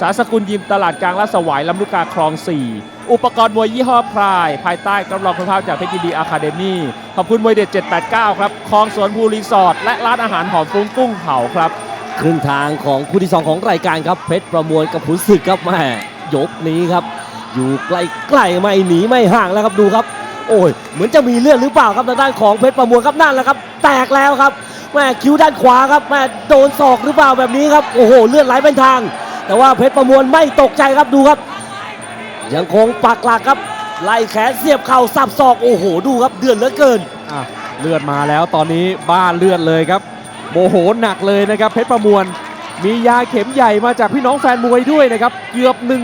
สาสกุลยิมตลาดกลางลาดสวายลำลูกกาคลอง 4 อุปกรณ์มวยยี่ห้อพราย ภายใต้กำลังคุณภาพจากเพชรยินดีอะคาเดมี่ขอบคุณมวยเด็ด 789 ครับคลองสวนภูรีสอร์ทและร้านอาหารหอมฟุ้งกุ้งเผาครับครึ่งทางของคู่ที่สองของรายการครับเพชรประมวลกับขุนศึกครับแม่ยกนี้ครับ อยู่ใกล้ๆไม่หนีไม่ห่างแล้วครับดูครับโอ้ยเหมือนจะมีเลือดหรือเปล่าครับทางด้านของเพชรประมวลครับนั่นแหละครับ แตกแล้วครับแม่คิ้วด้านขวาครับแม่โดนศอกหรือเปล่าแบบนี้ครับโอ้โหเลือดไหลเป็นทาง แต่ว่าเพชรประมวลไม่ตกใจครับดูครับ ยังคงปักหลักครับ ไล่แขนเสียบเข่าสับศอกโอ้โหดูครับเดือดเหลือเกินอะเลือดมาแล้วตอนนี้บ้านเลือดเลยครับโมโหหนักเลยนะครับ เพชรประมวลมียาเข็มใหญ่มาจากพี่น้องแฟนมวยด้วยนะครับ เกือบ 1 8 0 0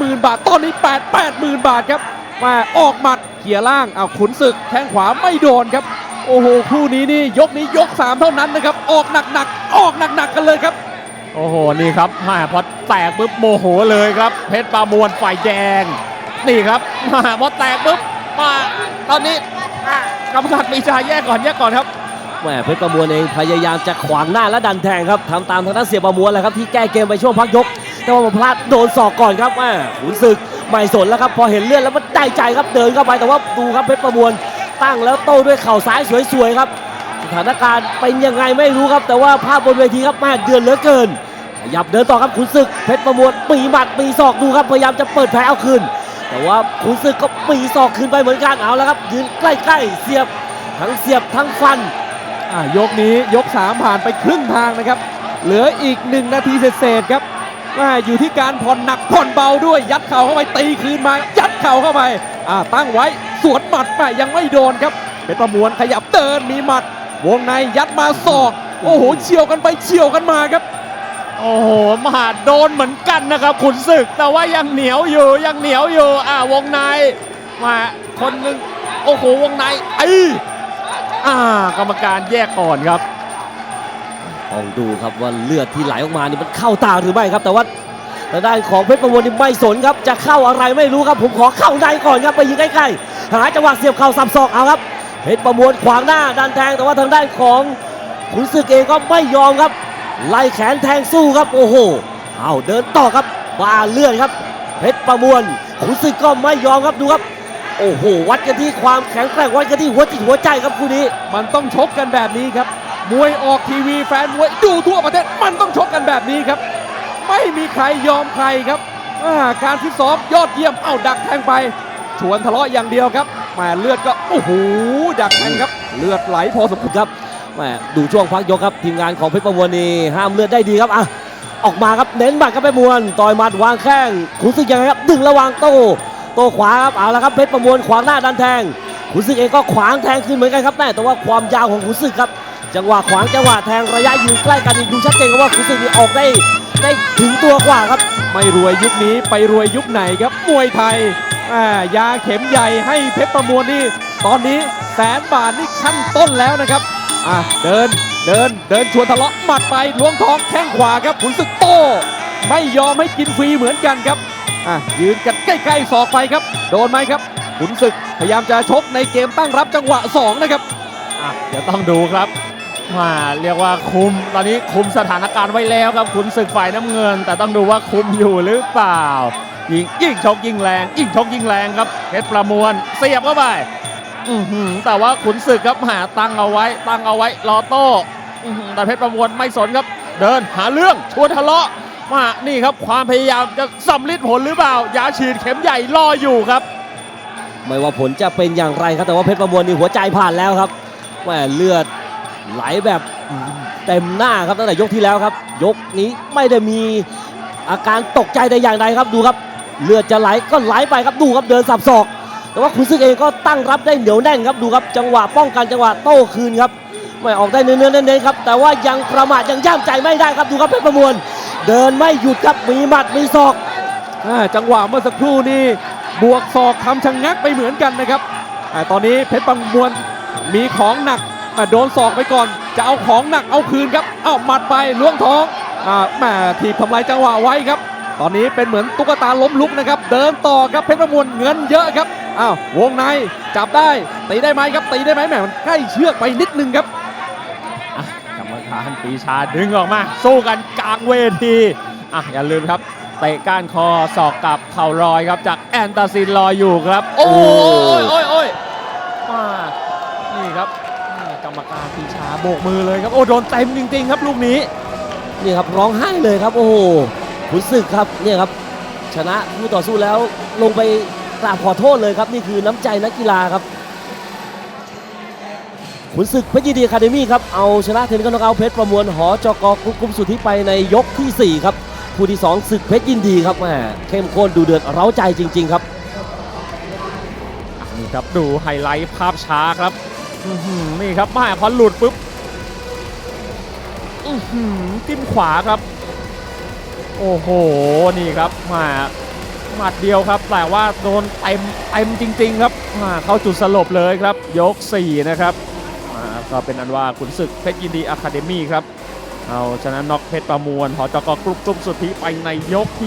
0 0 บาท ตอนนี้ 8 8 0 0 0 บาทครับมาออกหมัดเขี่ยล่างเอาขุนศึกแข้งขวาไม่โดนครับ โอ้โหคู่นี้นี่ยกนี้ยก 3 เท่านั้นนะครับ ออกหนักๆออกหนักๆกันเลยครับ โอ้โห นี่ครับแมาพอแตกปุ๊บโมโหเลยครับ เพชรประมวลฝ่ายแดง นี่ครับมาพอแตกปุ๊บมาตอนนี้กรรมการปีชายแยกก่อนแยกก่อนครับแหมเพชรประมวลเองพยายามจะขวางหน้าและดันแทงครับทำตามทางด้านเสียประมวลแหละครับที่แก้เกมไปช่วงพักยก แต่ว่ามาพลาดโดนศอกก่อนครับแหมขุนศึกไม่สนแล้วครับพอเห็นเลือดแล้วมันได้ใจครับเดินเข้าไปแต่ว่าดูครับเพชรประมวลตั้งแล้วโต้ด้วยเข่าซ้ายสวยๆครับสถานการณ์เป็นยังไงไม่รู้ครับ แต่ว่าภาพบนเวทีครับแม่เดือดเหลือเกิน ขยับเดินต่อครับขุนศึกเพชรประมวลปีหมัดปีศอกดูครับพยายามจะเปิดแผลเอาคืน แต่ว่าขุนศึกก็ปีศอกคืนไปเหมือนกันเอาแล้วครับ ยืนใกล้ๆเสียบทั้งเสียบทั้งฟันอะยกนี้ยก 3 ผ่านไปครึ่งทางนะครับ เหลืออีก 1 นาทีเศษครับว่าอยู่ที่การผ่อนหนักผ่อนเบาด้วยยัดเข่าเข้าไปตีคืนมายัดเข่าเข้าไปอ่าตั้งไว้สวนหมัดไปยังไม่โดนครับเป็นประมวลขยับเดินมีหมัด วงในยัดมาศอก โอ้โหเฉียวกันไปเฉียวกันมาครับ โอ้โหมาโดนเหมือนกันนะครับขุนศึก แต่ว่ายังเหนียวอยู่ยังเหนียวอยู่อ่าวงในมาคนหนึ่งโอ้โหวงในไอ้อ่ากรรมการแยกก่อนครับต้องดูครับว่าเลือดที่ไหลออกมานี่มันเข้าตาหรือไม่ครับ แต่ว่าทางด้านของเพชรประมวลนี่ไม่สนครับ จะเข้าอะไรไม่รู้ครับ ผมขอเข้าในก่อนครับไปยิงใกล้ๆหาจังหวะเสียบเข่าสับศอกเอาครับเพชรประมวลขวางหน้าดันแทงแต่ว่าทางด้านของขุนศึกเองก็ไม่ยอมครับ ไล่แขนแทงสู้ครับโอ้โหเอาเดินต่อครับบาเลือดครับเพชรประมวลขุนศึกก็ไม่ยอมครับดูครับ โอ้โห วัดกันที่ความแข็งแกร่งวัดกันที่หัวจิตหัวใจครับคู่นี้ มันต้องชกกันแบบนี้ครับ มวยออกทีวีแฟนมวยดูทั่วประเทศมันต้องชกกันแบบนี้ครับ ไม่มีใครยอมใครครับาการฟิตซ้อมยอดเยี่ยมเอ้าดักแทงไป ชวนทะเลาะอย่างเดียวครับแหมเลือดก็โอ้โหดักแทงครับ เลือดไหลพอสมควรครับ แหมดูช่วงพักยกครับทีมงานของเพชรประมวลนี่ห้ามเลือดได้ดีครับอะออกมาครับเน้นบัตรครับเพชรประมวลต่อยมัดวางแข้งขุนศึกยังไงครับดึงระวางโต้โต้ขวาครับเอาละครับเพชรประมวลขวางหน้าดันแทงขุนศึกเองก็ขวางแทงขึ้นเหมือนกันครับแม่แต่ว่าความยาวของขุนศึกครับ จังหวะขวางจังหวะแทงระยะยืนใกล้กันดูชัดเจนครับว่าขุนศึกนี่ออกได้ได้ถึงตัวกว่าครับ ไม่รวยยุคนี้ไปรวยยุคไหนครับมวยไทยอ่ายาเข็มใหญ่ให้เพชรประมวลนี่ตอนนี้แสนบาทนี่ขั้นต้นแล้วนะครับ อะเดินเดินเดินชวนทะเลาะหมัดไปล้วงท้องแข้งขวาครับขุนศึกโต ไม่ยอมให้กินฟรีเหมือนกันครับอะยืนกันใกล้ๆศอกไปครับ โดนไหมครับขุนศึกพยายามจะชกในเกมตั้งรับจังหวะสองนะครับอะเดี๋ยวต้องดูครับมาเรียกว่าคุมตอนนี้คุมสถานการณ์ไว้แล้วครับขุนศึกฝ่ายน้ำเงิน แต่ต้องดูว่าคุมอยู่หรือเปล่า ยิงยิ่งชกยิ่งแรง ยิ่งชกยิ่งแรงครับเพชรประมวลเสียบเข้าไป แต่ว่าขุนศึกครับหาตั้งเอาไว้ ตั้งเอาไว้รอโต้แต่เพชรประมวลไม่สนครับ เดินหาเรื่องชวนทะเลาะมานี่ครับความพยายามจะสำลิดผลหรือเปล่ายาฉีดเข็มใหญ่รออยู่ครับ ไม่ว่าผลจะเป็นอย่างไรครับแต่ว่าเพชรประมวลนี่หัวใจผ่านแล้วครับแหมเลือดไหลแบบเต็มหน้าครับตั้งแต่ยกที่แล้วครับ ยกนี้ไม่ได้มีอาการตกใจแต่อย่างใดครับดูครับ เลือดจะไหลก็ไหลไปครับดูครับเดินสับศอก แต่ว่าขุนศึกเองก็ตั้งรับได้เหนียวแน่นครับดูครับจังหวะป้องกันจังหวะโต้คืนครับไม่ออกได้เนื้อเน้นๆครับแต่ว่ายังประมาทยังย่ามใจไม่ได้ครับดูครับเพชรประมวล เดินไม่หยุดครับมีหมัดมีศอกอ่าจังหวะเมื่อสักครู่นี้บวกศอกทำชะงงักไปเหมือนกันนะครับอาตอนนี้เพชรประมวลมีของหนักอ่าโดนศอกไปก่อน จะเอาของหนักเอาคืนครับเอาหมัดไปล้วงท้องอ่าแหมถีบทำลายจังหวะไว้ครับ ตอนนี้เป็นเหมือนตุ๊กตาล้มลุกนะครับ เดินต่อครับเพชรประมวลเงินเยอะครับ อ้าววงในจับได้ตีได้ไหมครับตีได้ไหมแหมมันใกล้เชือกไปนิดนึงครับกรรมการปีชาดึงออกมา สู้กันกลางเวทีอะอย่าลืมครับเตะก้านคอศอกกลับเข่ารอยครับจากแอนตาซินรออยู่ครับ โอ้ยโอ้ยโอ้ยมานี่ครับนี่กรรมการปีชาโบกมือเลยครับโอ้โดนเต็มจริง ๆ ครับลูกนี้นี่ครับร้องไห้เลยครับ โอ้โหขุนศึกครับเนี่ยครับ ชนะคู่ต่อสู้แล้วลงไป กราบขอโทษเลยครับนี่คือน้ำใจนักกีฬาครับขุนศึกเพชรยินดีคาเดมี่ครับเอาชนะเทนนิสน็อกเอาเพชรประมวลหอจกกุกุมสุทธิไปในยกทีสี่ 4 ครับคู่ที่ 2 ศึกเพชรยินดีครับแหมเข้มข้นดูเดือดเร้าใจจริง ๆ ครับนี่ครับดูไฮไลท์ภาพช้าครับนี่ครับมาพอหลุดปุ๊บจิ้มขวาครับ โอ้โห นี่ครับมา หมัดเดียวครับ แต่ว่าโดนเต็มเต็มจริง ๆ ครับเข้าจุดสลบเลยครับ ยก 4 นะครับก็เป็นอันว่าขุนศึกเพชรยินดีอะคาเดมี่ครับ เอาชนะน็อกเพชรประมวลหอจกกรุ๊ปกรุ๊ปสุทธิไปในยกที่